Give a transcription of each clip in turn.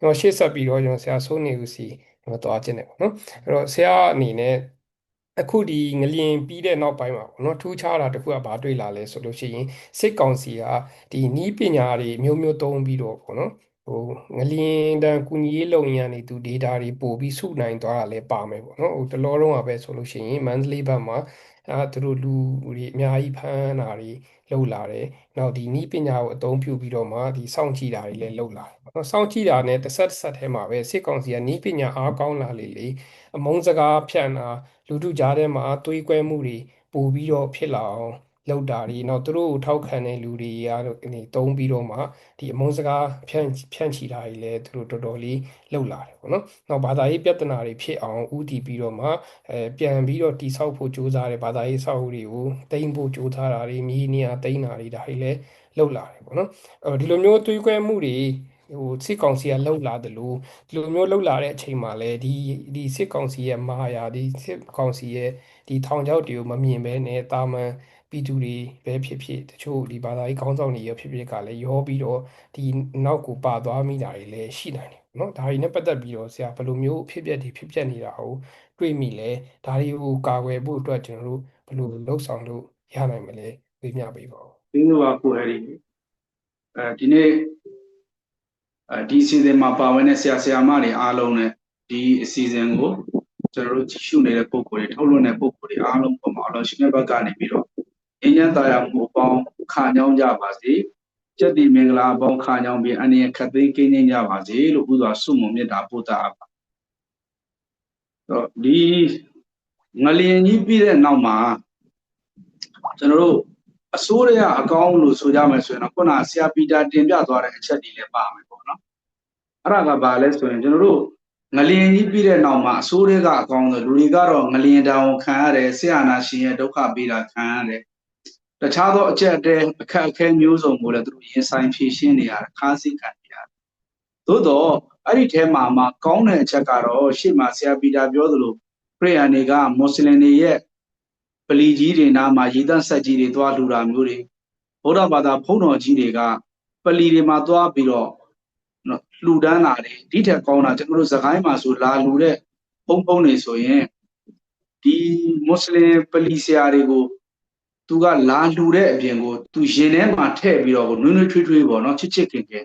ကျွန်တော်ရှေ့ဆက်ပြီးတော့ကျွန်တော်ဆရာစိုးနေဦးစီကျွန်တော်သွားခြင်းတယ်ပေါ့နော်အဲ့တော့ဆရာအနေနဲ့အခုဒီငလျင်ပြီးတဲ့နောက်ပိုင်းမှာပေါ့နော်ထူးခြားတာတစ်ခုကဘာတွေ့လာလဲဆိုလို့ရှိရင်စစ်ကောင်စီကဒီနီးပညာတွေမျိုးမျိုးသုံးပြီးတော့ပေါ့နော်ဟိုငလျင်တန်ကူညီရေးလုပ်ရင်းကနေသူ data တွေပို့ပြီးစုနိုင်သွားတာလည်းပါမယ်ပေါ့နော်ဟိုတလောလုံးကပဲဆိုလို့ရှိရင်မန္တလေး ဘက်မှာအဲသူတို့လူတွေအများကြီးဖမ်းတာတွေလုပ်လာတယ်။နောက်ဒီနီးပညာကိုအသုံးပြုပြီးတော့မှဒီစောင့်ကြည့်တာတွေလည်းလုပ်လာတယ်ပေါ့နော်။စောင့်ကြည့်တာနဲ့တစ်ဆက်တစ်ဆက်ထဲမှာပဲစစ်ကောင်စီကနီးပညာအားကောင်းလာလေလေအမုန်းစကားဖြန့်တာလူထုကြားထဲမှာသွေးကွဲမှုတွေပိုပြီးတော့ဖြစ်လာအောင် လောက်တာဒီနောက်သူတို့ကိုထောက်ခံတဲ့လူတွေကတော့ဒီတုံးပြီးတော့မှဒီအမုန်းစကားဖြန့်ဖြန့်ချီတာတွေလည်းသူတို့တော်တော်လေးလောက်လာတယ်ပေါ့နော်။နောက်ဘာသာရေးပြဿနာတွေဖြစ်အောင်ဥတီပြီးတော့မှအဲပြန်ပြီးတော့တိဆောက်ဖို့ကြိုးစားတယ်ဘာသာရေးဆောက်အဦတွေကိုတိမ့်ဖို့ကြိုးစားတာတွေမြေနေရာတိမ့်တာတွေဒါတွေလည်းလောက်လာတယ်ပေါ့နော်။အဲဒီလိုမျိုးသွေးကွဲမှုတွေဟိုစစ်ကောင်စီကလှုပ်လာတယ်လို့ဒီလိုမျိုးလှုပ်လာတဲ့အချိန်မှာလည်းဒီဒီစစ်ကောင်စီရဲ့မာယာဒီစစ်ကောင်စီရဲ့ဒီထောင်ချောက်တွေကိုမမြင်ဘဲနဲ့တာမန် ပြည်သူတွေပဲဖြစ်ဖြစ်တချို့ဒီဘာသာရေးခေါင်းဆောင်တွေရဖြစ်ဖြစ်ကလည်းရောပြီးတော့ဒီနောက်ကိုပါသွားမိတာတွေလည်းရှိနိုင်တယ်နော်ဒါတွေနဲ့ပတ်သက်ပြီးတော့ဆရာဘယ်လိုမျိုးဖြစ်ပျက်တွေဖြစ်ပျက်နေတာကိုတွေ့မိလဲဒါတွေကိုကာကွယ်ဖို့အတွက်ကျွန်တော်တို့ဘယ်လိုလှုပ်ဆောင်လို့ရနိုင်မလဲပြပြပေးပါဦးဒီလိုပါကိုအဲ့ဒီအဲဒီနေ့အဲဒီအစီအစဉ်မှာပါဝင်တဲ့ဆရာဆရာမတွေအားလုံးနဲ့ဒီအစီအစဉ်ကိုကျွန်တော်တို့ကြည့်ရှုနေတဲ့ပုံကိုယ်တွေထုတ်လွှင့်တဲ့ပုံကိုယ်တွေအားလုံးပုံမှာအလောရှင်ရဲ့ဘက်ကနေပြီးတော့ အင်းညံတရားမှုအပေါင်းခါညောင်းကြပါစေကျက်တိမင်္ဂလာအပေါင်းခါညောင်းပြီးအနေရခတ်သိမ်းကင်းကြပါစေလို့ဥစွာဆုမွန်မြတ်တာပို့တာပါတော့ဒီငလျင်ကြီးပြီးတဲ့နောက်မှာကျွန်တော်တို့အစိုးရအကောင်းလို့ဆိုကြမယ်ဆိုရင်တော့ခုနဆရာပီတာတင်ပြသွားတဲ့အချက်တွေလည်းပါမယ်ပေါ့နော်အဲ့ဒါကဘာလဲဆိုရင်ကျွန်တော်တို့ငလျင်ကြီးပြီးတဲ့နောက်မှာအစိုးရကအကောင်းဆိုလူတွေကတော့ငလျင်တောင်ခံရတယ်ဆရာနာရှင်ရဲ့ဒုက္ခပေးတာခံရတယ် တခြားသောအချက်အတဲအခက်အခဲမျိုးစုံကိုလည်းသူတို့ရင်ဆိုင်ဖြေရှင်းနေရတယ်ခါးစိခံနေရတယ်သို့တော့အဲ့ဒီထဲမှာမှကောင်းတဲ့အချက်ကတော့ရှေ့မှာဆရာပီတာပြောသလိုခရိယန်တွေကမွတ်စလင်တွေရဲ့ပလီကြီးတွေနားမှာရေတန့်ဆက်ကြီးတွေသွားလှူတာမျိုးတွေဗုဒ္ဓဘာသာဖုံးတော်ကြီးတွေကပလီတွေမှာသွားပြီးတော့နော်လှူဒန်းတာတွေဒီထက်ကောင်းတာကျွန်တော်တို့စကိုင်းမှာဆိုလာလှူတဲ့ဖုံးဖုံးတွေဆိုရင်ဒီမွတ်စလင်ပလီဆရာတွေကို သူကလာလှူတဲ့အပြင်ကိုသူရင်ထဲမှာထည့်ပြီးတော့နွေးနွေးထွေးထွေးပေါ့နော်ချစ်ချစ်ခင်ခင်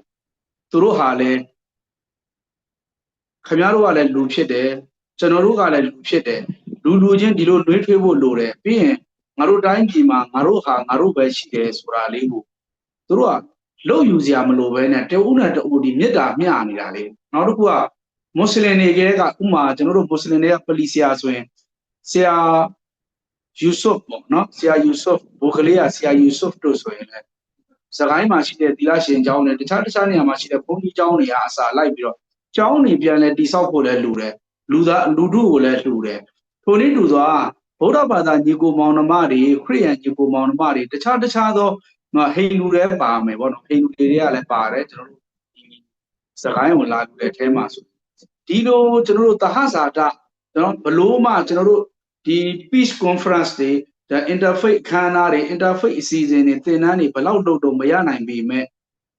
သူတို့ဟာလည်းခင်ဗျားတို့ကလည်းလူဖြစ်တယ်ကျွန်တော်တို့ကလည်းလူဖြစ်တယ်လူလူချင်းဒီလိုနှွေးထွေးဖို့လိုတယ်ပြီးရင်ငါတို့တိုင်းပြည်မှာငါတို့ဟာငါတို့ပဲရှိတယ်ဆိုတာလေးကိုသူတို့ကလုံယူစရာမလိုပဲနဲ့တအုပ်နဲ့တအုပ်ဒီမေတ္တာမျှနေတာလေနောက်တစ်ခုကမွတ်စလင်တွေကဥမာကျွန်တော်တို့မွတ်စလင်တွေကပလီဆရာဆိုရင်ဆရာ ယူဆုဖ်ပေါ့နော်ဆရာယူဆုဖ်ဘိုကလေးကဆရာယူဆုဖ်တို့ဆိုရင်လည်းစကိုင်းမှာရှိတဲ့သီလရှင်ကျောင်းတွေတခြားတခြားနေရာမှာရှိတဲ့ဘုန်းကြီးကျောင်းတွေကအစာလိုက်ပြီးတော့ကျောင်းတွေပြန်လဲတိဆောက်ဖို့လည်းလူတယ်လူသားလူထုကိုလည်းလှူတယ်ထိုနည်းတူစွာဗုဒ္ဓဘာသာညီကိုမောင်နှမတွေခရိယန်ညီကိုမောင်နှမတွေတခြားတခြားသောဟိန္ဒူတွေပါမယ်ဗောနော်ဟိန္ဒူတွေကလည်းပါတယ်ကျွန်တော်တို့ဒီစကိုင်းကိုလာလူတဲ့အထဲမှာဆိုဒီလိုကျွန်တော်တို့တဟဇာတကျွန်တော်ဘလို့မှကျွန်တော်တို့ ဒီ peace conference တွေဒါ interfaith ခန်းနာတွေ interfaith အစီအစဉ်တွေသင်တန်းတွေဘလောက်လုပ်တော့မရနိုင်ပေမဲ့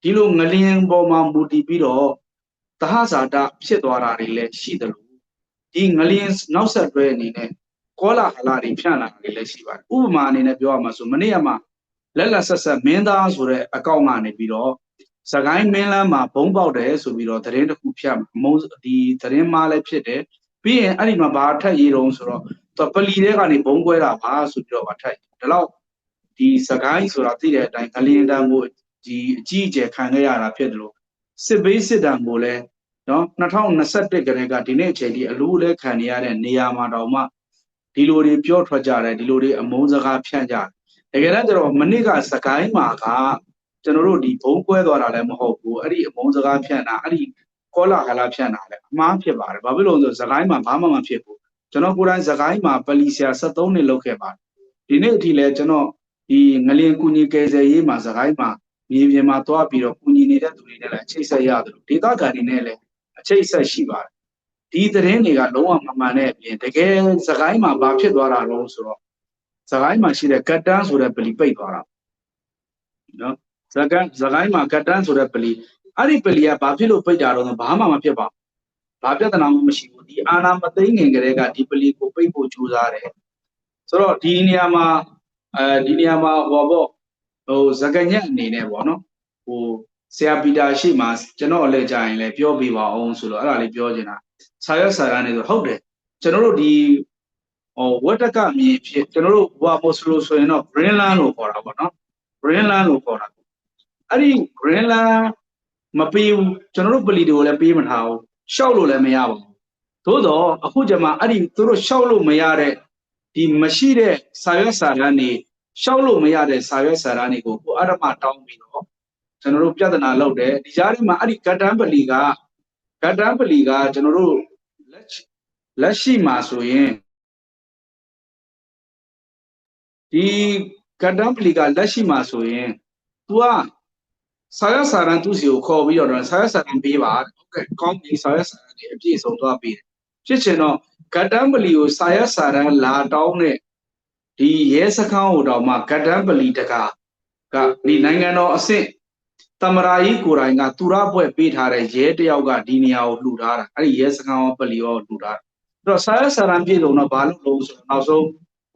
ဒီလိုငလျင်ပေါ်မှာမူတည်ပြီးတော့တဟဇာတဖြစ်သွားတာတွေလည်းရှိတယ်လို့ဒီငလျင်နောက်ဆက်တွဲအနေနဲ့ကောလာဟလာတွေဖြန့်လာတာတွေလည်းရှိပါတယ်ဥပမာအနေနဲ့ပြောရမှာဆိုမနေ့ကမှလက်လက်ဆက်ဆက်မင်းသားဆိုတဲ့အကောင့်ကနေပြီးတော့စကိုင်းမင်းလန်းမှာဘုံပေါက်တယ်ဆိုပြီးတော့သတင်းတစ်ခုဖြန့်မုံဒီသတင်းမှားလည်းဖြစ်တယ်ပြီးရင်အဲ့ဒီမှာဘာထက်ရေးတုံးဆိုတော့ သူပလီတဲ့ကနေဘုံကွဲတာပါဆိုပြီးတော့ဗာထက်ဒါတော့ဒီစကိုင်းဆိုတာသိတဲ့အတိုင်းဂလင်တန်ကိုဒီအကြီးအကျယ်ခံခဲ့ရတာဖြစ်တယ်လို့စစ်ဘေးစစ်တံကိုလည်းနော်2021ကတည်းကဒီနေ့အချိန်ဒီအလိုလဲခံနေရတဲ့နေရာမှာတောင်မှဒီလိုတွေပြောထွက်ကြတယ်ဒီလိုတွေအမုန်းစကားဖြန့်ကြတယ်တကယ်တော့ကျတော့မနစ်ကစကိုင်းမှာကကျွန်တော်တို့ဒီဘုံကွဲသွားတာလည်းမဟုတ်ဘူးအဲ့ဒီအမုန်းစကားဖြန့်တာအဲ့ဒီကောလာဟလာဖြန့်တာလည်းအမှားဖြစ်ပါတယ်ဘာဖြစ်လို့လဲဆိုစကိုင်းမှာဘာမှမဖြစ်ဘူး ကျွန်တော်ကိုယ်တိုင်စကိုင်းမှာပလီဆရာ73နှစ်လုပ်ခဲ့ပါတယ်ဒီနေ့အထိလည်းကျွန်တော်ဒီငလင်ကူညီကယ်ဆယ်ရေးမှာစကိုင်းမှာမြေပြင်မှာသွားပြီးတော့ကူညီနေတဲ့သူတွေနဲ့လည်းအချိတ်ဆက်ရတယ်ဒေသခံတွေနဲ့လည်းအချိတ်ဆက်ရှိပါတယ်ဒီသတင်းတွေကလုံးဝမမှန်တဲ့အပြင်တကယ်စကိုင်းမှာဘာဖြစ်သွားတာလဲဆိုတော့စကိုင်းမှာရှိတဲ့ကတ်တန်းဆိုတဲ့ပလီပိတ်သွားတာနော်စကိုင်းစကိုင်းမှာကတ်တန်းဆိုတဲ့ပလီအဲ့ဒီပလီကဘာဖြစ်လို့ပိတ်တာတော့ဆိုဘာမှမဖြစ်ပါဘူး ဘာပြဿနာမှမရှိဘူးဒီအာနာမသိငင်ကလေးကဒီပလီကိုပိတ်ဖို့ကြိုးစားတယ်ဆိုတော့ဒီနေရာမှာအဲဒီနေရာမှာဟောပေါ့ဟိုဇကညက်အနေနဲ့ပေါ့နော်ဟိုဆရာပီတာရှိမှကျွန်တော်လည်းကြာရင်လည်းပြောပြပါအောင်ဆိုတော့အဲ့ဒါလေးပြောချင်တာဆာရဆာရနေဆိုဟုတ်တယ်ကျွန်တော်တို့ဒီဟိုဝတ္တကမြေဖြစ်ကျွန်တော်တို့ဘွာမို့ဆိုလို့ဆိုရင်တော့ Greenland လို့ခေါ်တာပေါ့နော် Greenland လို့ခေါ်တာအဲ့ဒီ Greenland မပေးဘူးကျွန်တော်တို့ပလီတွေကိုလည်းပေးမထားဘူး ရှောက်လို့လည်းမရပါဘူးသို့တော့အခုကျမှအဲ့ဒီသူတို့ရှောက်လို့မရတဲ့ဒီမရှိတဲ့စာရွက်စာတမ်းတွေရှောက်လို့မရတဲ့စာရွက်စာတမ်းတွေကိုကိုအရမတောင်းပြီးတော့ကျွန်တော်တို့ပြဿနာလုပ်တယ်ဒီကြားထဲမှာအဲ့ဒီကတ္တန်ပလီကကတ္တန်ပလီကကျွန်တော်တို့လက်ရှိလက်ရှိမှာဆိုရင်ဒီကတ္တန်ပလီကလက်ရှိမှာဆိုရင် तू ကဆာရဆာရန်သူစီကိုခေါ်ပြီးတော့ဆာရဆာရန်ပေးပါဟုတ် ကဲ့ကောင်းပြီဆာရဆာရန်ဒီအပြည့်စုံသွားပေးတယ်ဖြစ်ချင်တော့ဂတ္တန်ပလီကိုဆာရဆာရန်လာတောင်းတဲ့ဒီရဲစခန်းဟိုတောင်မှဂတ္တန်ပလီတကာကဒီနိုင်ငံတော်အဆင့်တမရာကြီးကိုယ်တိုင်ကသူရဘွဲ့ပေးထားတဲ့ရဲတယောက်ကဒီနေရာကိုလှူထားတာအဲ့ဒီရဲစခန်းရောပလီရောလှူထားတာအဲ့တော့ဆာရဆာရန်ပြည်လုံးတော့ဘာလို့လို့ဆိုတော့နောက်ဆုံး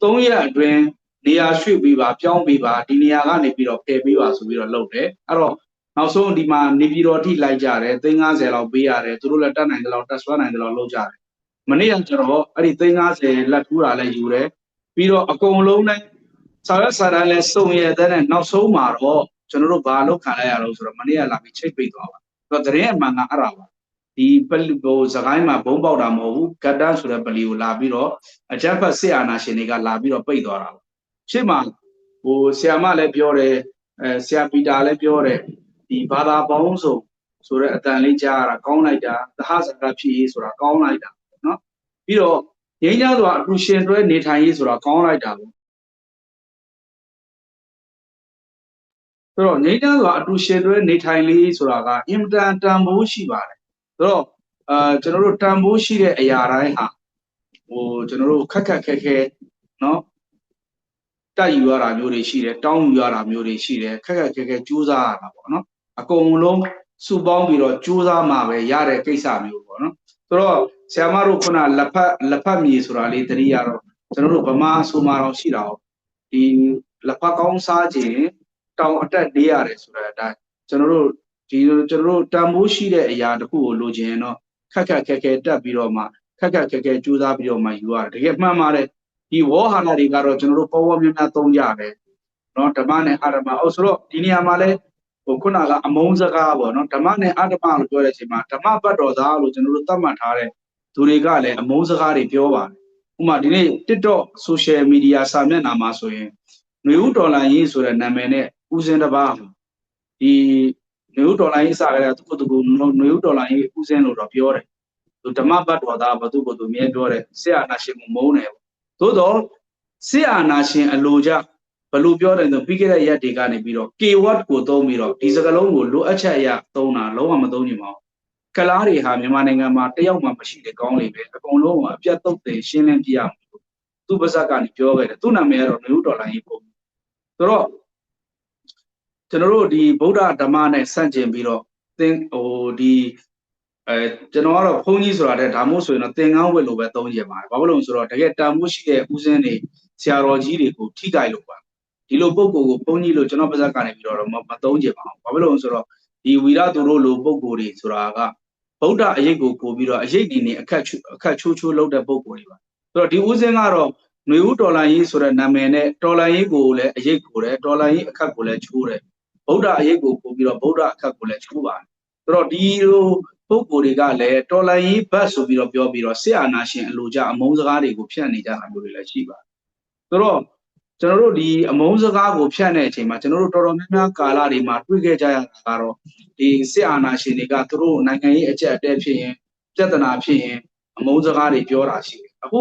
၃ရက်အတွင်းနေရာရွှေ့ပြီးပါပြောင်းပြီးပါဒီနေရာကနေပြီးတော့ဖယ်ပေးပါဆိုပြီးတော့လုပ်တယ်အဲ့တော့ နောက်ဆုံးဒီမှာနေပြည်တော်ထိလိုက်ကြတယ်350လောက်ပေးရတယ်သူတို့လည်းတက်နိုင်တယ်လောက်တက်ဆွမ်းနိုင်တယ်လောက်လုပ်ကြတယ်မနေ့ကကျတော့အဲ့ဒီ350လက်ထူးတာလည်းယူတယ်ပြီးတော့အကုန်လုံးနဲ့ဆာရဆာရလည်းစုံရတဲ့နဲ့နောက်ဆုံးမှာတော့ကျွန်တော်တို့ဘာလုပ်ခံလိုက်ရလို့ဆိုတော့မနေ့ကလာပြီးချိတ်ပိတ်သွားပါအဲ့တော့တရင်အမှန်ကအဲ့ဒါပါဒီပလီဟိုစကိုင်းမှာဘုံပေါက်တာမဟုတ်ဘူးဂတ်တန်ဆိုတဲ့ပလီကိုလာပြီးတော့အကြမ်းဖက်စစ်အာဏာရှင်တွေကလာပြီးတော့ပိတ်သွားတာပါရှေ့မှာဟိုဆီယာမလည်းပြောတယ်အဲဆီယာပီတာလည်းပြောတယ် ဒီဘာသာပေါင်းစုံဆိုတဲ့အတန်လေးကြားရတာကောင်းလိုက်တာသဟဇာတဖြစ်ရေးဆိုတာကောင်းလိုက်တာနော်ပြီးတော့ငြိမ်းချမ်းစွာအတူရှင်တွဲနေထိုင်ရေးဆိုတာကောင်းလိုက်တာပေါ့ဆိုတော့ငြိမ်းချမ်းစွာအတူရှင်တွဲနေထိုင်လေးဆိုတာကအင်မတန်တန်ဖိုးရှိပါတယ်ဆိုတော့အာကျွန်တော်တို့တန်ဖိုးရှိတဲ့အရာတိုင်းဟာဟိုကျွန်တော်တို့ခက်ခက်ခဲခဲနော်တက်ယူရတာမျိုးတွေရှိတယ်တောင်းယူရတာမျိုးတွေရှိတယ်ခက်ခက်ခဲခဲကြိုးစားရတာပေါ့နော် အကုန်လုံးစုပေါင်းပြီးတော့ကြိုးစားမှပဲရတဲ့ကိစ္စမျိုးပေါ့နော်ဆိုတော့ဆရာမတို့ခုနလက်ဖက်လက်ဖက်မြေဆိုတာလေးတတိယတော့ကျွန်တော်တို့ဗမာဆိုမှတော့ရှိတာ哦ဒီလက်ဖက်ကောင်းစားခြင်းတောင်အတက်လေးရတယ်ဆိုတဲ့အတိုင်းကျွန်တော်တို့ဒီကျွန်တော်တို့တန်ဖိုးရှိတဲ့အရာတစ်ခုကိုလိုချင်ရင်တော့ခက်ခက်ခဲခဲတက်ပြီးတော့မှခက်ခက်ခဲခဲကြိုးစားပြီးတော့မှယူရတယ်တကယ်မှန်ပါတယ်ဒီဝေါ်ဟာနာတွေကတော့ကျွန်တော်တို့ပေါ်ပေါ်များများသုံးကြတယ်เนาะဓမ္မနဲ့အာရမအော်ဆိုတော့ဒီနေရာမှာလဲ ဟိုခုနကအမုန်းစကားပေါ့နော်ဓမ္မနဲ့အဓမ္မလို့ပြောတဲ့အချိန်မှာဓမ္မပတ်တော်သားလို့ကျွန်တော်တို့သတ်မှတ်ထားတဲ့သူတွေကလည်းအမုန်းစကားတွေပြောပါတယ်ဥပမာဒီနေ့ TikTok social media စာမျက်နှာမှာဆိုရင်နေဦးဒေါ်လာရေးဆိုတဲ့နာမည်နဲ့ဦးစင်းတစ်ပါးဒီနေဦးဒေါ်လာရေးစာကလေးကသူကသူကနေဦးဒေါ်လာရေးဦးစင်းလို့တော့ပြောတယ်သူဓမ္မပတ်တော်သားဘသူကိုသူမြဲပြောတယ်ဆရာနာရှင်ကိုမုန်းတယ်ပေါ့သို့တော့ဆရာနာရှင်အလိုကြ ဘယ်လိုပြောတယ်ဆိုပြီးခဲ့တဲ့ရက်တွေကနေပြီးတော့ keyword ကိုသုံးပြီးတော့ဒီစကားလုံးကိုလိုအပ်ချက်အရသုံးတာလုံးဝမသုံးနိုင်ပါဘူးကလားတွေဟာမြန်မာနိုင်ငံမှာတယောက်မှမရှိတဲ့ကောင်းလေးပဲအကုန်လုံးကအပြတ်တုတ်တယ်ရှင်းလင်းပြရမှာသူ့ပါဇက်ကနေပြောခဲ့တယ်သူ့နာမည်ကတော့နယူးဒေါ်လာကြီးပုံဆိုတော့ကျွန်တော်တို့ဒီဗုဒ္ဓဓမ္မနဲ့ဆန့်ကျင်ပြီးတော့သင်ဟိုဒီအဲကျွန်တော်ကတော့ဘုန်းကြီးဆိုတာတဲ့ဒါမို့ဆိုရင်တော့သင်္ကန်းဝတ်လို့ပဲသုံးကြပါတယ်ဘာဖြစ်လို့ဆိုတော့တကယ်တန်ဖိုးရှိတဲ့ဦးစင်းတွေဆရာတော်ကြီးတွေကိုထိကြိုက်လို့ပါ ဒီလိုပုံကိုယ်ကိုဘုန်းကြီးလို့ကျွန်တော်ပါဇက်ကနေပြီးတော့မသုံးကြပါဘူးဘာဖြစ်လို့ဆိုတော့ဒီဝီရသူတို့လိုပုံကိုယ်တွေဆိုတာကဗုဒ္ဓအရေးကိုပို့ပြီးတော့အရေးဒီနေအခက်အခက်ချိုးချိုးလုပ်တဲ့ပုံကိုယ်တွေပါဆိုတော့ဒီဦးစင်းကတော့ຫນွေဦးဒေါ်လာရေးဆိုတဲ့နာမည်နဲ့ဒေါ်လာရေးကိုလည်းအရေးကိုတယ်ဒေါ်လာရေးအခက်ကိုလည်းချိုးတယ်ဗုဒ္ဓအရေးကိုပို့ပြီးတော့ဗုဒ္ဓအခက်ကိုလည်းချိုးပါတယ်ဆိုတော့ဒီလိုပုဂ္ဂိုလ်တွေကလည်းတော်လိုင်းရေးဘတ်ဆိုပြီးတော့ပြောပြီးတော့စစ်အာဏာရှင်အလိုကြအမုန်းစကားတွေကိုဖြန့်နေကြတာမျိုးတွေလည်းရှိပါတယ်။ဆိုတော့ ကျွန်တော်တို့ဒီအမုန်းစကားကိုဖြန့်တဲ့အချိန်မှာကျွန်တော်တို့တော်တော်များများကာလတွေမှာတွေ့ခဲ့ကြရတာကတော့ဒီစစ်အာဏာရှင်တွေကသူတို့နိုင်ငံရေးအကြက်အတဲဖြစ်ရင်ပြဿနာဖြစ်ရင်အမုန်းစကားတွေပြောတာရှိတယ်။အခု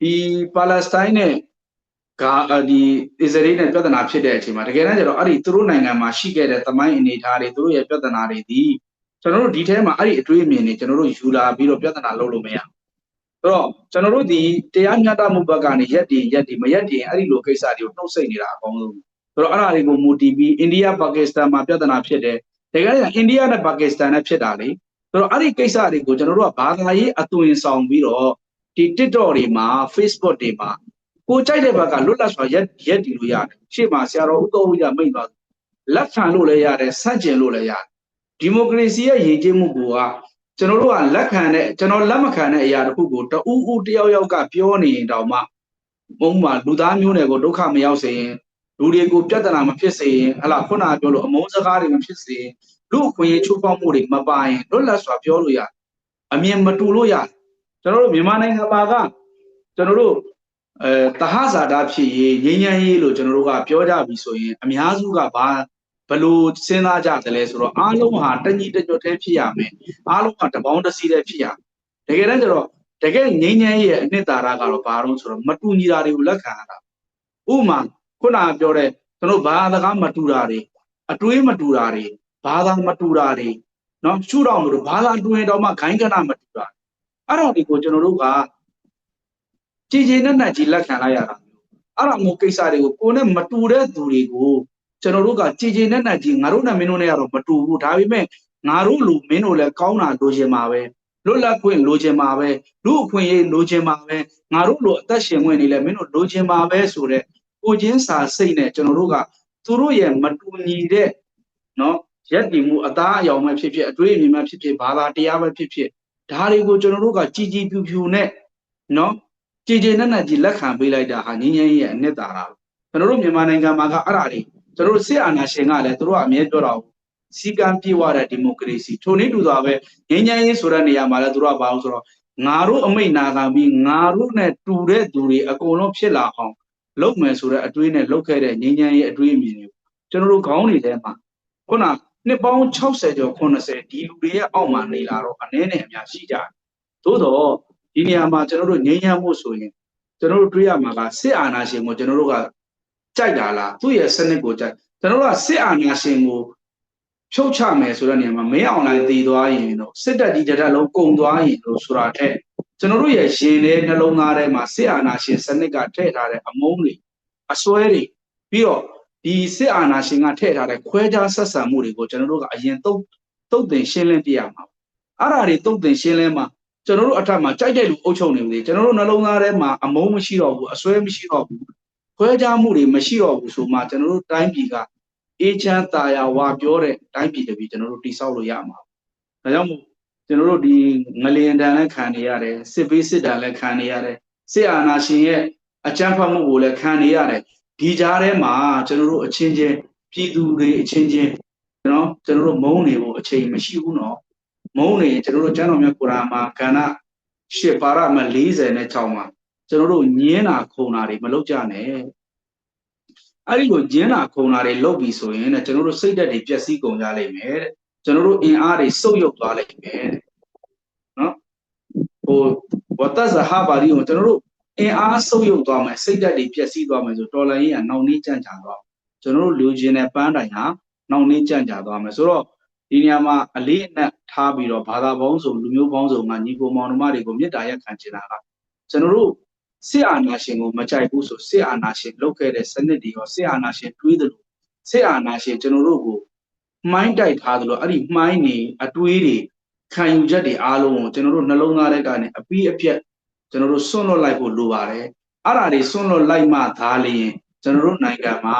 ဒီပါလက်စတိုင်းနဲ့ကဒီအစ္စရေးနဲ့ပြဿနာဖြစ်တဲ့အချိန်မှာတကယ်တမ်းကျတော့အဲ့ဒီသူတို့နိုင်ငံမှာရှိခဲ့တဲ့သမိုင်းအနေအထားတွေသူတို့ရဲ့ပြဿနာတွေဒီကျွန်တော်တို့ဒီထဲမှာအဲ့ဒီအတွေးအမြင်တွေကျွန်တော်တို့ယူလာပြီးတော့ပြဿနာလုပ်လို့မရဘူး။ အဲ့တော့ကျွန်တော်တို့ဒီတရားမျှတမှုဘက်ကနေရက်တည်ရက်တည်မရက်တည်အဲ့ဒီလိုကိစ္စတွေကိုနှုတ်ဆက်နေတာအကောင်းဆုံး။ဆိုတော့အဲ့ဒါတွေကိုမူတည်ပြီးအိန္ဒိယပါကစ္စတန်မှာပြဿနာဖြစ်တယ်။တတကယ်လည်းအိန္ဒိယနဲ့ပါကစ္စတန်နဲ့ဖြစ်တာလေဆိုတော့အဲ့ဒီကိစ္စတွေကိုကျွန်တော်တို့ကဘာသာရေးအသွင်ဆောင်ပြီးတော့ဒီ TikTok တွေမှာ Facebook တွေမှာကိုကြိုက်တဲ့ဘက်ကလွတ်လပ်စွာရက်ရက်တည်လို့ရတယ်ရှေ့မှာဆရာတော်ဦးတော်ဝိဒမိတ်သွားလက်ခံလို့လည်းရတယ်ဆန့်ကျင်လို့လည်းရတယ်ဒီမိုကရေစီရဲ့ရည်ကြည်မှုက ကျွန်တော်တို့ကလက်ခံတဲ့ကျွန်တော်လက်မခံတဲ့အရာတစ်ခုကိုတဦးဦးတယောက်ယောက်ကပြောနေရင်တောင်မှဘုံမှာလူသားမျိုးနယ်ကိုဒုက္ခမရောက်စေရင်လူတွေကိုပြဿနာမဖြစ်စေရင်ဟလာခုနကပြောလို့အမုန်းစကားတွေမဖြစ်စေရင်လူအခွင့်အရေးချိုးဖောက်မှုတွေမပါရင်လွတ်လပ်စွာပြောလို့ရအမြင်မတူလို့ရကျွန်တော်တို့မြန်မာနိုင်ငံမှာကကျွန်တော်တို့အဲတဟဇာတာဖြစ်ရေးငြိမ်းချမ်းရေးလို့ကျွန်တော်တို့ကပြောကြပြီဆိုရင်အများစုကဘာ ဘလို့စဉ်းစားကြတယ်လဲဆိုတော့အားလုံးဟာတညီတညွတ်တည်းဖြစ်ရမယ်အားလုံးကတပေါင်းတစည်းတည်းဖြစ်ရတကယ်တမ်းကျတော့တကယ်ငြိမ်းချမ်းရေးရဲ့အနှစ်သာရကတော့ဘာလို့ဆိုတော့မတူညီတာတွေကိုလက်ခံရတာဥပမာခုနကပြောတဲ့ကျွန်တော်ဘာသာကမတူတာတွေအတွေးမတူတာတွေဘာသာမတူတာတွေနော်ရှုတော့မလို့ဘာသာတူရင်တော့မှခိုင်းကနမတူတာအဲ့ဒါတွေကိုကျွန်တော်တို့ကကြည်ကြည်နက်နက်ကြီးလက်ခံလိုက်ရတာအဲ့ဒါမျိုးကိစ္စတွေကိုကိုယ်နဲ့မတူတဲ့သူတွေကို ကျွန်တော်တို့ကကြည်ကြည်နက်နက်ကြီးငါတို့နဲ့မင်းတို့နဲ့ကတော့မတူဘူးဒါပေမဲ့ငါတို့လူမင်းတို့လည်းကောင်းတာလိုချင်ပါပဲလွတ်လပ်ခွင့်လိုချင်ပါပဲလူအခွင့်အရေးလိုချင်ပါပဲငါတို့လိုအသက်ရှင်ခွင့်နေလဲမင်းတို့လိုချင်ပါပဲဆိုတဲ့ကိုချင်းစာစိတ်နဲ့ကျွန်တော်တို့ကသူတို့ရဲ့မတူညီတဲ့နော်ရက်တည်မှုအသားအယောင်ပဲဖြစ်ဖြစ်အတွေးအမြင်ပဲဖြစ်ဖြစ်ဘာသာတရားပဲဖြစ်ဖြစ်ဒါတွေကိုကျွန်တော်တို့ကကြည်ကြည်ပြူပြူနဲ့နော်ကြည်ကြည်နက်နက်ကြီးလက်ခံပေးလိုက်တာဟာငင်းငင်းရဲ့အနှစ်သာရကျွန်တော်တို့မြန်မာနိုင်ငံမှာကအဲ့ဒါတွေ ကျွန်တော်တို့စစ်အာဏာရှင်ကလည်းသူတို့ကအမြဲပြောတာစီကံပြေဝတဲ့ဒီမိုကရေစီထိုနည်းတူစွာပဲငြိမ်းချမ်းရေးဆိုတဲ့နေရာမှာလည်းသူတို့ကဘာလို့ဆိုတော့ငါတို့အမိတ်နာခံပြီးငါတို့နဲ့တူတဲ့သူတွေအကုန်လုံးဖြစ်လာအောင်လုပ်မယ်ဆိုတဲ့အတွေးနဲ့လုပ်ခဲ့တဲ့ငြိမ်းချမ်းရေးအတွေးအမြင်တွေကျွန်တော်တို့ခေါင်းတွေထဲမှာခုနနှစ်ပေါင်း60ကျော်80ဒီလူတွေရဲ့အောက်မှာနေလာတော့အနည်းနဲ့အများရှိကြတယ်သို့တော့ဒီနေရာမှာကျွန်တော်တို့ငြိမ်းချမ်းမှုဆိုရင်ကျွန်တော်တို့တွေးရမှာကစစ်အာဏာရှင်ကိုကျွန်တော်တို့က ကြိုက်တာလားသူ့ရဲ့စနစ်ကိုကြိုက်ကျွန်တော်တို့ကစစ်အာဏာရှင်ကိုဖြုတ်ချမယ်ဆိုတဲ့နေရာမှာမင်းအောင်လိုင်းတည်သွားရင်တော့စစ်တပ်ကြီးတစ်ထပ်လုံးကုံသွားရင်လို့ဆိုတာတဲ့ကျွန်တော်တို့ရဲ့ရှင်တဲ့နှလုံးသားထဲမှာစစ်အာဏာရှင်စနစ်ကထည့်ထားတဲ့အမုန်းတွေအစွဲတွေပြီးတော့ဒီစစ်အာဏာရှင်ကထည့်ထားတဲ့ခွဲခြားဆက်ဆံမှုတွေကိုကျွန်တော်တို့ကအရင်တုတ်တုတ်တင်ရှင်းလင်းပြရမှာအဲ့ဒါတွေတုတ်တင်ရှင်းလင်းမှာကျွန်တော်တို့အထက်မှာကြိုက်တဲ့လူအုပ်ချုပ်နေပြီကျွန်တော်တို့နှလုံးသားထဲမှာအမုန်းမရှိတော့ဘူးအစွဲမရှိတော့ဘူး ခွဲခြားမှုတွေမရှိတော့ဘူးဆိုမှကျွန်တော်တို့တိုင်းပြည်ကအေးချမ်းသာယာဝါပြောတဲ့တိုင်းပြည်တပြည်ကျွန်တော်တို့တိဆောက်လို့ရမှာဒါကြောင့်မို့ကျွန်တော်တို့ဒီငလျင်တန်လည်းခံနေရတယ်စစ်ပေးစစ်တန်လည်းခံနေရတယ်စစ်အာဏာရှင်ရဲ့အကြမ်းဖက်မှုကိုလည်းခံနေရတယ်ဒီကြားထဲမှာကျွန်တော်တို့အချင်းချင်းပြည်သူတွေအချင်းချင်းနော်ကျွန်တော်တို့မုန်းနေဖို့အချိန်မရှိဘူးနော်မုန်းနေကျွန်တော်တို့ကျမ်းတော်မြတ်ကုရ်အာန်မှာကဏ္ဍရှစ်ပါရမ40နဲ့6မှာ ကျွန်တော်တို့ညင်းတာခုံတာတွေမလုပ်ကြနဲ့အဲ့ဒီလိုညင်းတာခုံတာတွေလုပ်ပြီဆိုရင်တဲ့ကျွန်တော်တို့စိတ်ဓာတ်တွေပျက်စီးကုန်ကြလိမ့်မယ်တဲ့ကျွန်တော်တို့အင်အားတွေစုပ်ယုပ်သွားလိမ့်မယ်တဲ့နော်ဟိုဝတ္တဇဟာပါရီကိုကျွန်တော်တို့အင်အားဆုပ်ယုပ်သွားမယ်စိတ်ဓာတ်တွေပျက်စီးသွားမယ်ဆိုတော်လိုင်းကြီးကနှောင့်နှေးကြံ့ကြာသွားကျွန်တော်တို့လူချင်းတဲ့ပန်းတိုင်ဟာနှောင့်နှေးကြံ့ကြာသွားမယ်ဆိုတော့ဒီနေရာမှာအလေးအနက်ထားပြီးတော့ဘာသာပေါင်းစုံလူမျိုးပေါင်းစုံကညီကိုမောင်နှမတွေကိုမေတ္တာရက်ခံချင်တာကကျွန်တော်တို့ စစ်အာဏာရှင်ကိုမကြိုက်ဘူးဆိုစစ်အာဏာရှင်လုပ်ခဲ့တဲ့စနစ်တွေရောစစ်အာဏာရှင်တွေးတယ်လို့စစ်အာဏာရှင်ကျွန်တော်တို့ကိုမှိုင်းတိုက်ထားတယ်လို့အဲ့ဒီမှိုင်းနေအတွေးတွေခံယူချက်တွေအားလုံးကိုကျွန်တော်တို့နှလုံးသားထဲကနေအပြီးအပြတ်ကျွန်တော်တို့စွန့်လွတ်လိုက်ဖို့လိုပါတယ်အဲ့ဒါတွေစွန့်လွတ်လိုက်မှသာလျင်ကျွန်တော်တို့နိုင်ငံမှာ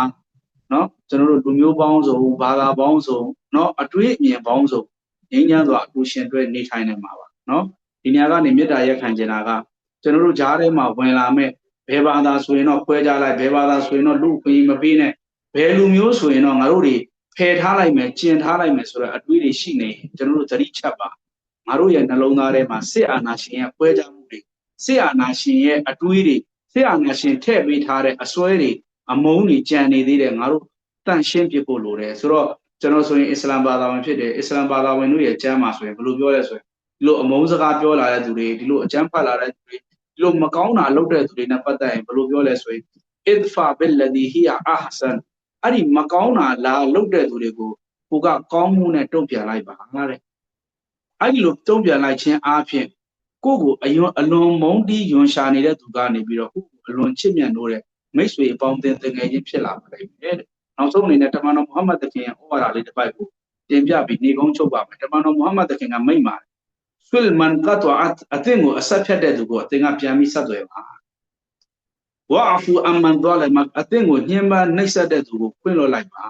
เนาะကျွန်တော်တို့လူမျိုးပေါင်းစုံဘာသာပေါင်းစုံเนาะအတွေ့အမြင်ပေါင်းစုံငြိမ်းချမ်းစွာအကူရှင်တွေနေထိုင်နေမှာပါเนาะဒီနေရာကနေမေတ္တာရက်ခံကျင်တာက ကျွန်တော်တို့ဂျားထဲမှာဝင်လာမဲ့ဘယ်ဘာသာဆိုရင်တော့ခွဲခြားလိုက်ဘယ်ဘာသာဆိုရင်တော့လူခွင့်မပေးနဲ့ဘယ်လူမျိုးဆိုရင်တော့ငါတို့တွေဖယ်ထားလိုက်မယ်ကျင်ထားလိုက်မယ်ဆိုတော့အတွေးတွေရှိနေကျွန်တော်တို့သတိချက်ပါငါတို့ရဲ့နှလုံးသားထဲမှာစစ်အာဏာရှင်ရဲ့ခွဲခြားမှုတွေစစ်အာဏာရှင်ရဲ့အတွေးတွေစစ်အာဏာရှင်ထည့်ပေးထားတဲ့အစွဲတွေအမုန်းတွေကြံနေသေးတယ်ငါတို့တန့်ရှင်းပြဖို့လိုတယ်ဆိုတော့ကျွန်တော်ဆိုရင်အစ္စလာမ်ဘာသာဝင်ဖြစ်တယ်အစ္စလာမ်ဘာသာဝင်တို့ရဲ့ကျမ်းမှာဆိုရင်ဘယ်လိုပြောလဲဆိုရင်ဒီလိုအမုန်းစကားပြောလာတဲ့သူတွေဒီလိုအကျမ်းဖတ်လာတဲ့သူတွေ ဒီလိုမကောင်းတာလုပ်တဲ့သူတွေနဲ့ပတ်သက်ရင်ဘယ်လိုပြောလဲဆိုရင် idfa billati hiya ahsan အဲ့ဒီမကောင်းတာလာလုပ်တဲ့သူတွေကိုကိုကကောင်းမှုနဲ့တုံ့ပြန်လိုက်ပါတဲ့အဲ့ဒီလိုတုံ့ပြန်လိုက်ခြင်းအပြင်ကိုကိုအယွန်အလွန်မုန်းတီးယွန်ရှာနေတဲ့သူကနေပြီးတော့ကိုအလွန်ချစ်မြတ်လို့တဲ့မိတ်ဆွေအပေါင်းအသင်းတငယ်ချင်းဖြစ်လာပါလိမ့်မယ်တဲ့နောက်ဆုံးအနေနဲ့တမန်တော်မုဟမ္မဒ်တခင်ရဲ့ဩဝါဒလေးတစ်ပိုက်ကိုတင်ပြပြီးနေကုန်းချုပ်ပါမယ်တမန်တော်မုဟမ္မဒ်တခင်ကမိန့်ပါတယ် ဆွလ်မန်ကတ်ဝအတ်အသင်ကိုအဆက်ဖြတ်တဲ့သူကိုအသင်ကပြန်ပြီးဆက်သွယ်ပါဝါဖူအမန်ဒွာလမအသင်ကိုညှင်းပန်းနှိပ်စက်တဲ့သူကိုခွင့်လွှတ်လိုက်ပါ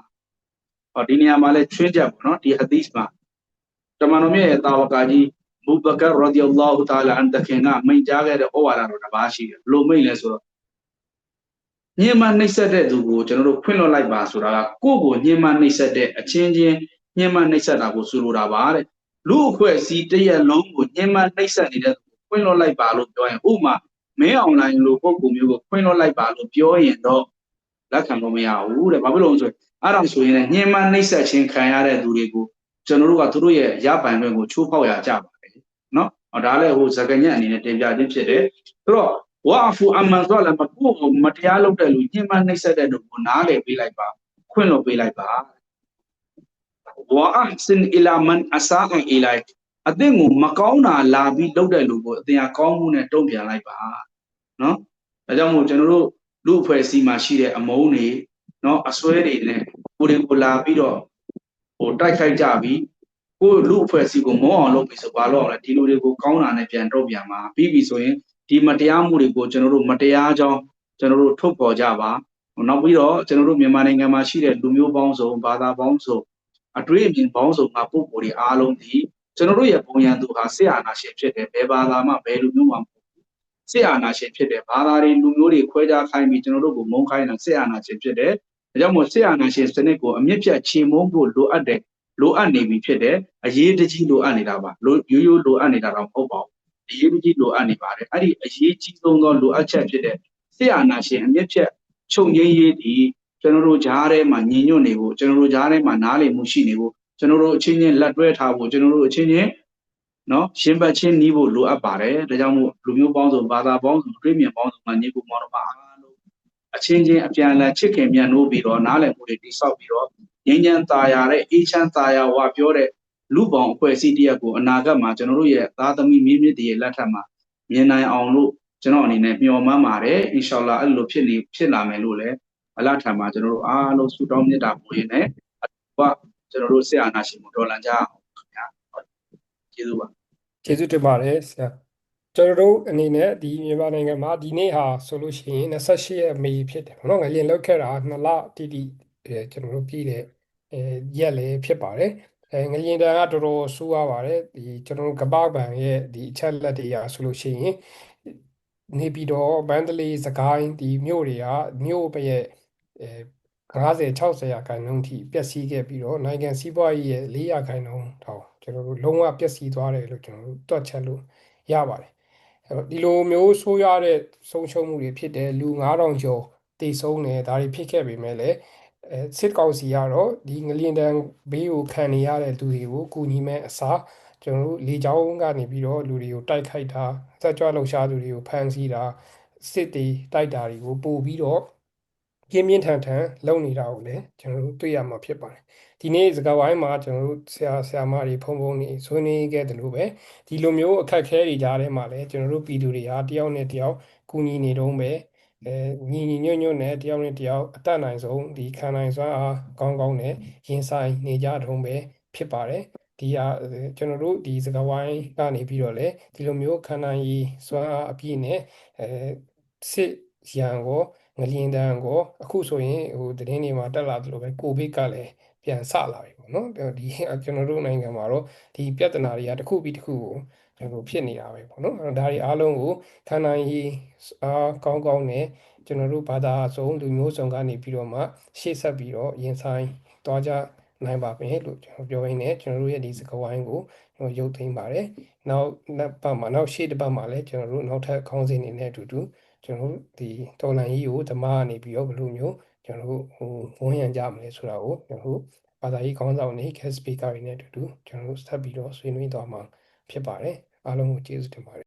ဟောဒီနေရာမှာလဲချွင်းချက်ပေါ့နော်ဒီဟဒီစ်မှာတမန်တော်မြတ်ရဲ့တာဝကာကြီးဘူဘကာရဒီအလ္လာဟူတာလာအန်တခင်ကမိန့်ကြားခဲ့တဲ့ဩဝါဒတော်တစ်ပါးရှိတယ်ဘလို့မိန့်လဲဆိုတော့ညှဉ်းပန်းနှိပ်စက်တဲ့သူကိုကျွန်တော်တို့ခွင့်လွှတ်လိုက်ပါဆိုတာကကိုယ့်ကိုညှဉ်းပန်းနှိပ်စက်တဲ့အချင်းချင်းညှဉ်းပန်းနှိပ်စက်တာကိုဆိုလိုတာပါတဲ့ လူအဖွဲ့အစည်းတရက်လုံးကိုညှဉ်းပန်းနှိပ်စက်နေတဲ့သူကိုခွင့်လွှတ်လိုက်ပါလို့ပြောရင်ဥပမာမင်းအွန်လိုင်းလိုပုံကူမျိုးကိုခွင့်လွှတ်လိုက်ပါလို့ပြောရင်တော့လက်ခံလို့မရဘူးတဲ့ဘာဖြစ်လို့လဲဆိုရင်အဲ့ဒါဆိုရင်လည်းညှဉ်းပန်းနှိပ်စက်ခြင်းခံရတဲ့သူတွေကိုကျွန်တော်တို့ကသူတို့ရဲ့ရပိုင်ခွင့်ကိုချိုးဖောက်ရကြပါတယ်နော်ဟောဒါလည်းဟိုဇကညက်အနေနဲ့တင်ပြခြင်းဖြစ်တယ်ဆိုတော့ဝါဖူအမန်ဆိုလည်းမကိုကိုမတရားလုပ်တဲ့လူညှဉ်းပန်းနှိပ်စက်တဲ့လူကိုနားလည်ပေးလိုက်ပါခွင့်လွှတ်ပေးလိုက်ပါ ဝါအဟ်စင်အီလာမန်အဆာအီလိုက်အသင်ကိုမကောင်းတာလာပြီးလုပ်တဲ့လူကိုအသင်ကကောင်းမှုနဲ့တုံ့ပြန်လိုက်ပါနော်ဒါကြောင့်မို့ကျွန်တော်တို့လူအဖွဲ့အစည်းမှာရှိတဲ့အမုန်းတွေနော်အစွဲတွေနဲ့ကိုယ်တွေကိုလာပြီးတော့ဟိုတိုက်ခိုက်ကြပြီးကိုယ်လူအဖွဲ့အစည်းကိုမောအောင်လုပ်ပြီးဆိုဘာလို့အောင်လဲဒီလူတွေကိုကောင်းတာနဲ့ပြန်တုံ့ပြန်ပါပြီးပြီဆိုရင်ဒီမတရားမှုတွေကိုကျွန်တော်တို့မတရားကြောင်းကျွန်တော်တို့ထုတ်ပေါ်ကြပါနောက်ပြီးတော့ကျွန်တော်တို့မြန်မာနိုင်ငံမှာရှိတဲ့လူမျိုးပေါင်းစုံဘာသာပေါင်းစုံ အတွေ့အမြင်ပေါင်းစုံကပုံပေါ်တွေအားလုံးဒီကျွန်တော်တို့ရဲ့ပုံရံသူဟာဆရာနာရှင်ဖြစ်တယ်ဘယ်ဘာသာမှဘယ်လူမျိုးမှမဟုတ်ဘူးဆရာနာရှင်ဖြစ်တယ်ဘာသာတွေလူမျိုးတွေခွဲခြားခိုင်းပြီးကျွန်တော်တို့ကိုမုန်းခိုင်းတာဆရာနာရှင်ဖြစ်တယ်ဒါကြောင့်မို့ဆရာနာရှင်စနစ်ကိုအမြင့်ဖြတ်ချေမုန်းဖို့လိုအပ်တယ်လိုအပ်နေပြီဖြစ်တယ်အရေးတကြီးလိုအပ်နေတာပါရိုးရိုးလိုအပ်နေတာတော့မဟုတ်ပါဘူးအရေးကြီးလိုအပ်နေပါတယ်အဲ့ဒီအရေးကြီးဆုံးသောလိုအပ်ချက်ဖြစ်တဲ့ဆရာနာရှင်အမြင့်ဖြတ်ချုပ်ငင်းရေးဒီ ကျွန်တော်တို့ဂျားထဲမှာညီညွတ်နေဖို့ကျွန်တော်တို့ဂျားထဲမှာနားလည်မှုရှိနေဖို့ကျွန်တော်တို့အချင်းချင်းလက်တွဲထားဖို့ကျွန်တော်တို့အချင်းချင်းနော်ရှင်းပတ်ချင်းနှီးဖို့လိုအပ်ပါတယ်ဒါကြောင့်မို့လူမျိုးပေါင်းစုံဘာသာပေါင်းစုံတွေးမြင်ပေါင်းစုံမှာညီကိုမောင်တို့ပါအားလုံးအချင်းချင်းအပြန်အလှန်ချစ်ခင်မြတ်နိုးပြီးတော့နားလည်မှုတွေတိဆောက်ပြီးတော့ငြိမ်းချမ်းသာယာတဲ့အေးချမ်းသာယာဝပြောတဲ့လူပေါင်းအဖွဲ့အစည်းတရက်ကိုအနာဂတ်မှာကျွန်တော်တို့ရဲ့သားသမီးမြင်းမြစ်တွေရဲ့လက်ထက်မှာမြင်နိုင်အောင်လို့ကျွန်တော်အနေနဲ့မျှော်မှန်းပါတယ်အင်ရှာလာအဲ့လိုဖြစ်နေဖြစ်လာမယ်လို့လည်း အလထံမှာကျွန်တော်တို့အားလုံးဆုတောင်းမေတ္တာပို့ရင်းနဲ့ဟောကျွန်တော်တို့ဆရာနာရှင်ကိုဒေါ်လန်ကြအောင်ခင်ဗျာကျေးဇူးပါကျေးဇူးတင်ပါတယ်ဆရာကျွန်တော်တို့အနေနဲ့ဒီမြန်မာနိုင်ငံမှာဒီနေ့ဟာဆိုလို့ရှိရင်28ရက်မေဖြစ်တယ်ပေါ့နော်ငလျင်လောက်ခဲ့တာ2လတိတိအဲကျွန်တော်တို့ပြည်တဲ့အဲရက်လည်းဖြစ်ပါတယ်အဲငလျင်တန်ကတော်တော်ဆိုးရပါတယ်ဒီကျွန်တော်တို့ကပ္ပဘန်ရဲ့ဒီအချက်လက်တွေအရဆိုလို့ရှိရင်နေပြည်တော်မန္တလေးစကိုင်းဒီမြို့တွေကမြို့ပဲရဲ့ အဲ50 60ရာခိုင်နှုန်းထိပျက်စီးခဲ့ပြီးတော့နိုင်ငံစီးပွားရေးရဲ့4ရာခိုင်နှုန်းတောင်ကျွန်တော်တို့လုံးဝပျက်စီးသွားတယ်လို့ကျွန်တော်တို့တွက်ချက်လို့ရပါတယ်အဲ့တော့ဒီလိုမျိုးဆိုးရတဲ့ဆုံးရှုံးမှုတွေဖြစ်တယ်လူ9000ကျော်တည်ဆုံးတယ်ဒါတွေဖြစ်ခဲ့ပေမဲ့လည်းအဲစစ်ကောင်စီကတော့ဒီငလျင်တန်းဘေးကိုခံနေရတဲ့လူတွေကိုကူညီမဲ့အစားကျွန်တော်တို့လေကြောင်းကနေပြီးတော့လူတွေကိုတိုက်ခိုက်တာစက်ကြွလှုပ်ရှားသူတွေကိုဖမ်းဆီးတာစစ်တီတိုက်တာတွေကိုပို့ပြီးတော့ ပြင်းပြင်းထန်ထန်လုပ်နေတာကိုလည်းကျွန်တော်တို့တွေ့ရမှာဖြစ်ပါတယ်ဒီနေ့စကားဝိုင်းမှာကျွန်တော်တို့ဆရာဆရာမတွေဖုံဖုံနေဆွေးနွေးခဲ့တယ်လို့ပဲဒီလိုမျိုးအခက်အခဲတွေကြားထဲမှာလည်းကျွန်တော်တို့ပြည်သူတွေဟာတယောက်နဲ့တယောက်ကူညီနေတုံးပဲအဲညီညီညွတ်ညွတ်နဲ့တယောက်နဲ့တယောက်အတတ်နိုင်ဆုံးဒီခံနိုင်စွမ်းအားကောင်းကောင်းနဲ့ရင်ဆိုင်နေကြတုံးပဲဖြစ်ပါတယ်ဒီဟာကျွန်တော်တို့ဒီစကားဝိုင်းကနေပြီးတော့လေဒီလိုမျိုးခံနိုင်ရည်စွမ်းအားအပြည့်နဲ့အဲစစ်ရန်ကို ငလျင်တန်းကိုအခုဆိုရင်ဟိုသတင်းတွေမှာတက်လာသလိုပဲကိုဗစ်ကလည်းပြန်ဆလာပြီပေါ့နော်ဒီကျွန်တော်တို့နိုင်ငံမှာတော့ဒီပြဿနာတွေကတစ်ခုပြီးတစ်ခုကိုကျွန်တော်ဖြစ်နေတာပဲပေါ့နော်အဲ့တော့ဒါတွေအားလုံးကိုခံနိုင်ရည်အားကောင်းကောင်းနဲ့ကျွန်တော်တို့ဘာသာစုံလူမျိုးစုံကနေပြီးတော့မှရှေ့ဆက်ပြီးတော့ရင်ဆိုင်သွားကြနိုင်ပါမယ်လို့ကျွန်တော်ပြောရင်းနဲ့ကျွန်တော်တို့ရဲ့ဒီစကားဝိုင်းကိုကျွန်တော်ရုပ်သိမ်းပါတယ်။နောက်နှစ်ပတ်မှာနောက်ရှေ့တစ်ပတ်မှာလည်းကျွန်တော်တို့နောက်ထပ်ခေါင်းစဉ်တွေနဲ့အတူတူ ကျွန်တော်တို့ဒီတော်လန်ကြီးကိုဓမ္မကနေပြီးတော့ဘယ်လိုမျိုးကျွန်တော်တို့ဟိုဝန်ရံကြမလဲဆိုတာကိုကျွန်တော်တို့ဘာသာရေးခေါင်းဆောင်တွေ guest speaker တွေနဲ့အတူတူကျွန်တော်တို့ဆက်ပြီးတော့ဆွေးနွေးသွားမှာဖြစ်ပါတယ်အားလုံးကိုကျေးဇူးတင်ပါတယ်